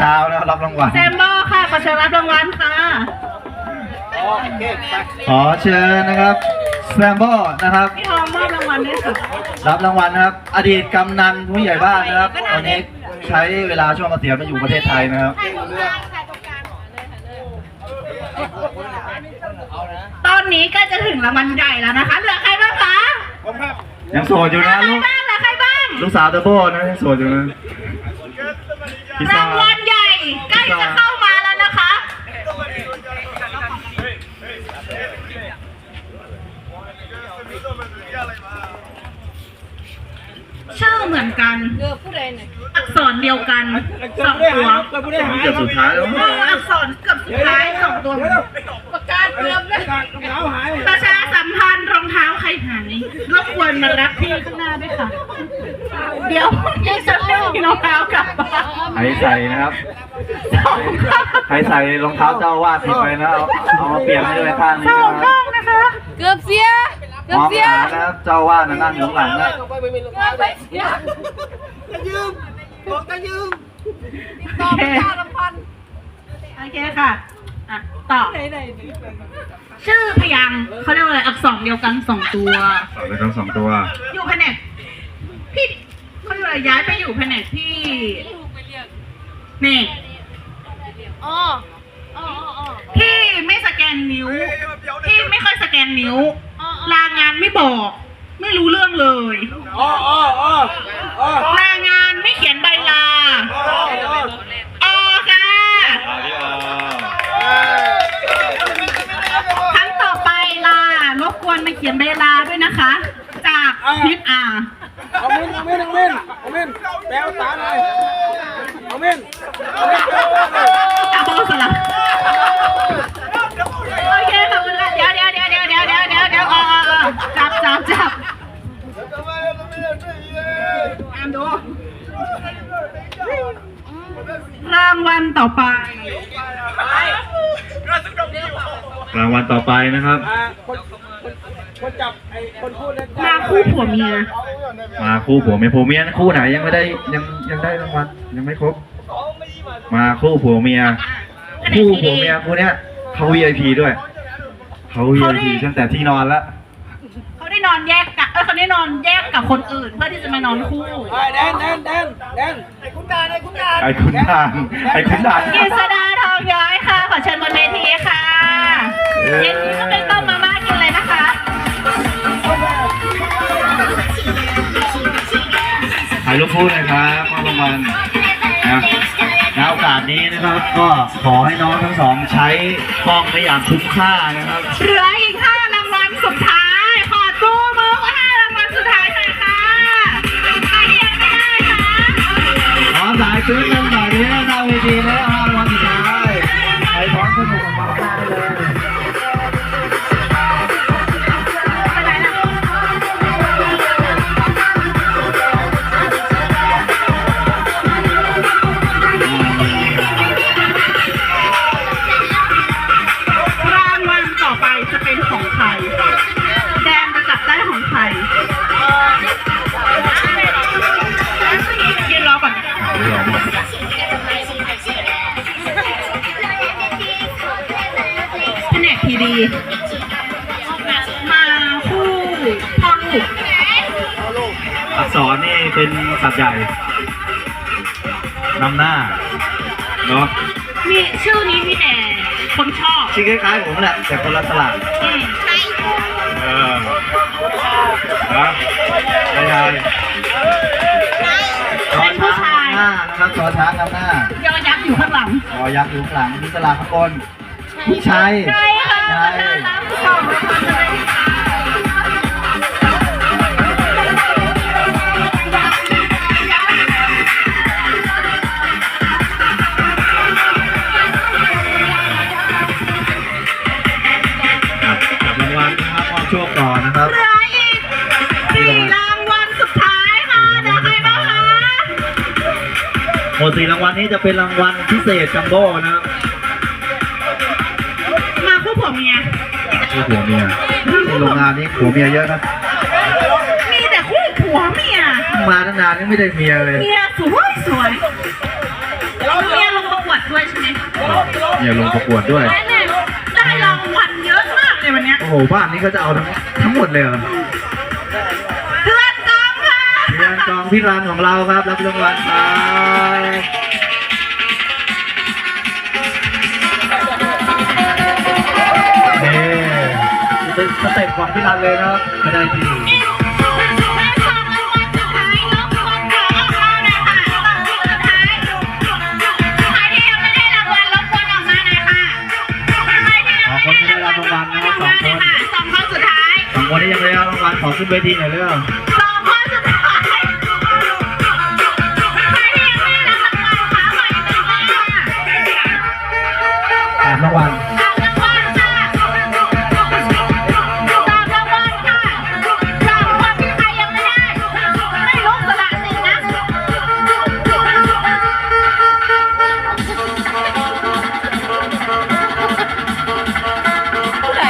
เช้านะรับรางวัลแซมโบค่ะขอเชิญรับรางวัลค่ะขอเชิญนะครับแซมโบนะครับพี่ทองมอบรางวัลด้วยค่ะรับรางวัลนะครับ อดีตกำนันผู้ใหญ่บ้านนะครับตอนนี้ใช้เวลาช่วงเกษียณมาอยู่ประเทศไทยนะครับ ตอนนี้ก็จะถึงรางวัลใหญ่แล้วนะคะเหลือใครบ้างคะยังโสดอยู่เหลืนะอใครลูกบ้างเหลือใครบ้าง ลูกสาวเตอร์โบนะยังโสดอยู่นะพิซซ่ารางวัลใหญ่ใกล้จะเข้ามาแล้วนะคะ ชื่อ เหมือนกันอักษรเดียวกันสองตัวเกือบสุดท้ายแล้วเอออักษรเกือบสุดท้ายสองตัวประกาศเกือบเลยประชา สัมพันธ์รองเท้าใครหายรบกวนมารับที่ข้างหน้าด้วยค่ะ เดี๋ยวพี่จะไม่มีรองเท้ากลับบ้านใครใส่นะครับสองข้างใครใส่รองเท้าเจ้าอาวาดผิดไปนะเอาเอามาเปลี่ยนให้ด้วยข้างสนี้องนะครับข้างนะคะ เกือบเสีย เกืมอบองเสีย หานะครับเจ้าอาวาดนะนั่งอยู่ข้างหลังนะเกือบไปเสียโอเคโอเคค่ะอะ ต่อชื่อพยางค์เขาเรียกว่าอะไรอักษรเดียวกันสองตัวใส่ไปทั้งสองตัวอยู่แผนกพี่เขาเรียกว่าอะไรย้ายไปอยู่แผนกที่นี่อ๋ออ๋ออ๋อพี่ไม่สแกนนิ้วพี่ไม่ค่อยสแกนนิ้วลางานไม่บอก ไม่รู้เรื่องเลยลางานไม่เขียนใบลาออค่ะครั้งต่อไปลารบกวนมา เขียนใบลาด้วยนะคะ จากพิษอาเอาเมนเอาเมนเอาเมนเอาเมนแปลวตาหน่อยเอาเมนเอาสลับโอเคขอบคุณค่ะเดี๋ยวเดี๋ยวเดี๋ยวเดี๋ยวเดี๋ยวเดี๋ยวเดี๋ยวเดี๋ยวเออเออจับจับจับอ่านดูรางวัลต่อไปรางวัลต่อไปนะครับอ่า คนคนคนจับไอ้คนพูดเนี่ยมาคู่ผัวเมีย มาคู่ผัวเมียผัวเมียคู่ไหนยังไม่ได้ยังยังได้รางวัลยังไม่ครบ มาคู่ผัวเมีย คู่ผัวเมียคู่เนี้ยเขา VIP ด้วยเขา VIP ตั้งแต่ที่นอนแล้วเขาได้นอนแยกกับเออเขาได้นอนแยกกับคนอื่น เพื่อที่จะมานอนคู่ไอ้แดนแดนแดนแดนไอ้คุณตาไอ้คุณตาไอ้คุณด่างไอ้คุณด่างกฤษดาทองย้อยค่ะ ขอเชิญบนเวทีค่ะเย้เย็นนี้ก็เป็นต้มมา ถ่ายรูปคู่หนะครับมอบรางวัลนะณโอกาสนี้นะครับ ก็ขอให้น้องทั้งสองใช้กล้องได้อย่างคุ้มค่านะครับเหลืออีกห้าร ตว์ใหญ่นำหน้าเนาะมีชื่อนี้มีแต่คนชอบชื่อคล้ายๆผมแหละแต่คนละสลักอืมเออนะไม่ใช่ชอช้างนำหน้านะครับชอช้างนำหน้ายอยักษ์อยู่ข้างหลังชอยักษ์อยู่ข้างหลังมีสลักข้างบนผู้ชายใช่ค่ะใช่น่ารักสองคนเลย สี่รางวัลนี้จะเป็นรางวัลพิเศษจัมโบ้นะครับมาคู่ผัวเมียคือผัวเมียในโรงงานนี้ผัวเมียเยอะนะมีแต่คู่ผัวเมียมาตั้งนานยังไม่ได้เมียเลยเมียสวยสวยเมียลงเนี่ยลงประกวดด้วยได้รางวัลเยอะมากเลยวันเนี้ยโอ้โหบ้านนี้ก็จะเอาทั้งทั้งหมดเลยเหรอ พี่รันของเราครับรับรางวัลครับเป็นสเต็ปของพี่รันเลยนะครับไม่ได้ที่สองรางวัลสุดท้ายน้องคนขอออกมาหน่อยค่ะรางวัลสุดท้ายใครที่ยังไม่ได้รางวัลรบกวนออกมาหน่อยค่ะใครที่ยังขอคนที่ได้รับรางวัลน นะผู้ใด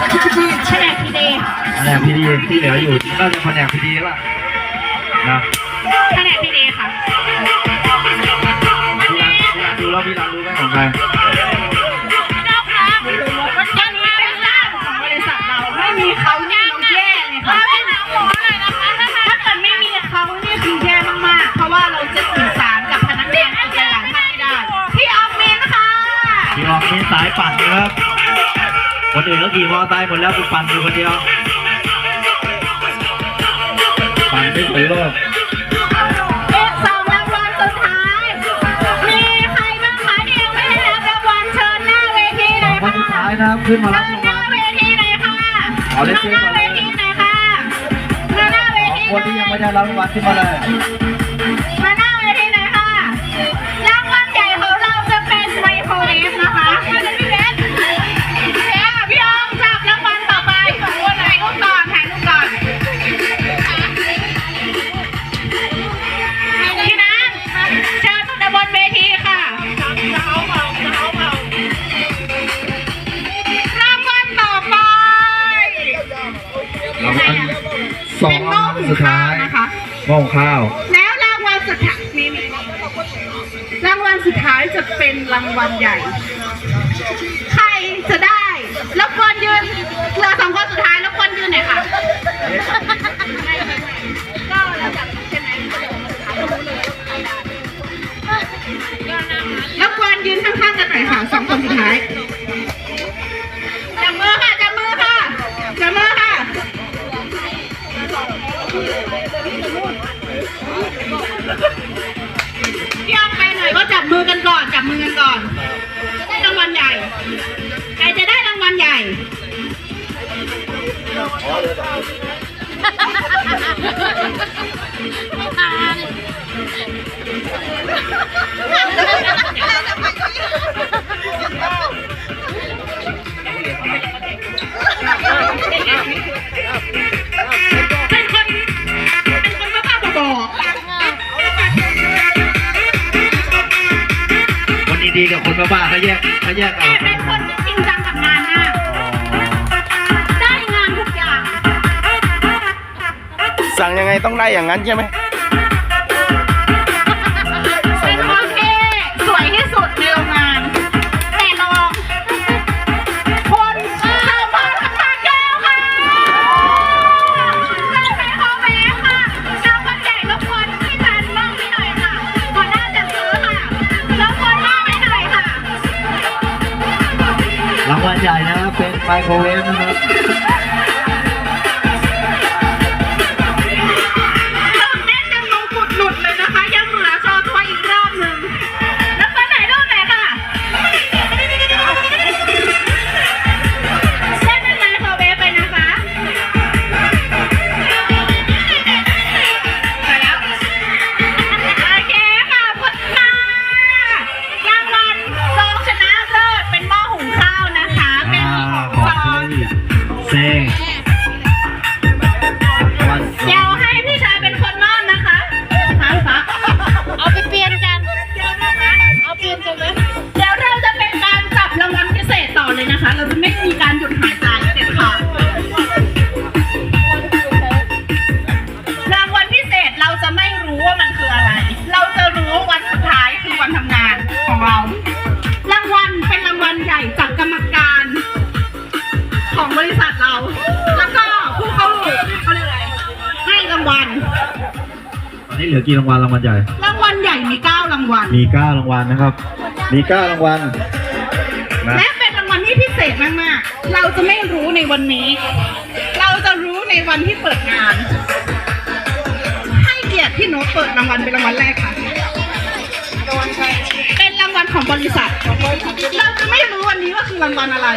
แผนพีดีแผนกพีดีที่เหลืออยู่น่าจะแผนกพีดีป่ะนะ ไหมของใครเจ้าค่ะวันนี้เป็นร่างของบริษัทเราไม่มีเขาเนี่ยเราแย่เลยค่ะถ้าเกิดไม่มีเขานี่คือแย่มากๆ เพราะว่าเราจะสื่อสารกับพนักงานอีกหลายๆท่านไม่ได้ พี่ออมมินค่ะ พี่ออกมีสายปั่นนะครับคนอื่นก็ขี่มอเตอร์ไซค์หมดแล้วกูปั่นอยู่คนเดียว ปั่นไม่ถึงโลก ทีหสน่อองยคนค่ะสุดท้ายนะครับขึ้นมาเชิรับญรางหน้าวัลเวทีหน่อยค่ะขอเล่นเกมหน้าก่อนเวเลยทีหน่อยค่ะมาหน้าเวสองทีคนที่ยังไม่ได้รับรางวัลขึ้นมาเลย สุดท้ายนะคะหม้อข้าว แล้วรางวัลสุดท้ายมีมีรางวัลสุดท้ายจะเป็นรางวัลใหญ่ ใครจะได้รบกวนยืนเหลือสองคนสุดท้ายรบกวนยื คนเป็นคนบ้าบอๆคนดีๆกับคนบ้าๆเขาแยกเขาแยกออก ยังไงต้องได้อย่างนั้นใช่ไหมเป็นคนที่สวยที่สุดในโรงงาน แต่ลองคนชาวบ้านทำงานแก้วค่ะได้ไหมคะแม่ค่ะชาวบ้านใหญ่รบกวนพี่จันบ้างพี่หน่อยค่ะหัวหน้าจัดซื้อค่ะรบกวคนบ้างพี่หน่อยค่ะรางวัลใหญ่นะเป็นไมโครเวฟนะครับ กี่รางวัลรางวัลใหญ่ รางวัลใหญ่มีเก้ารางวัล มีเก้ารางวัลนะครับ มีเก้ารางวัลนะและเป็นรางวัลที่พิเศษมากๆ เราจะไม่รู้ในวันนี้ เราจะรู้ในวันที่เปิดงาน ให้เกียรติพี่โน้ตเปิดรางวัลเป็นรางวัลแรกค่ะ เป็นรางวัลของบริษัท เราจะไม่รู้วันนี้ว่าคือรางวัลอะไร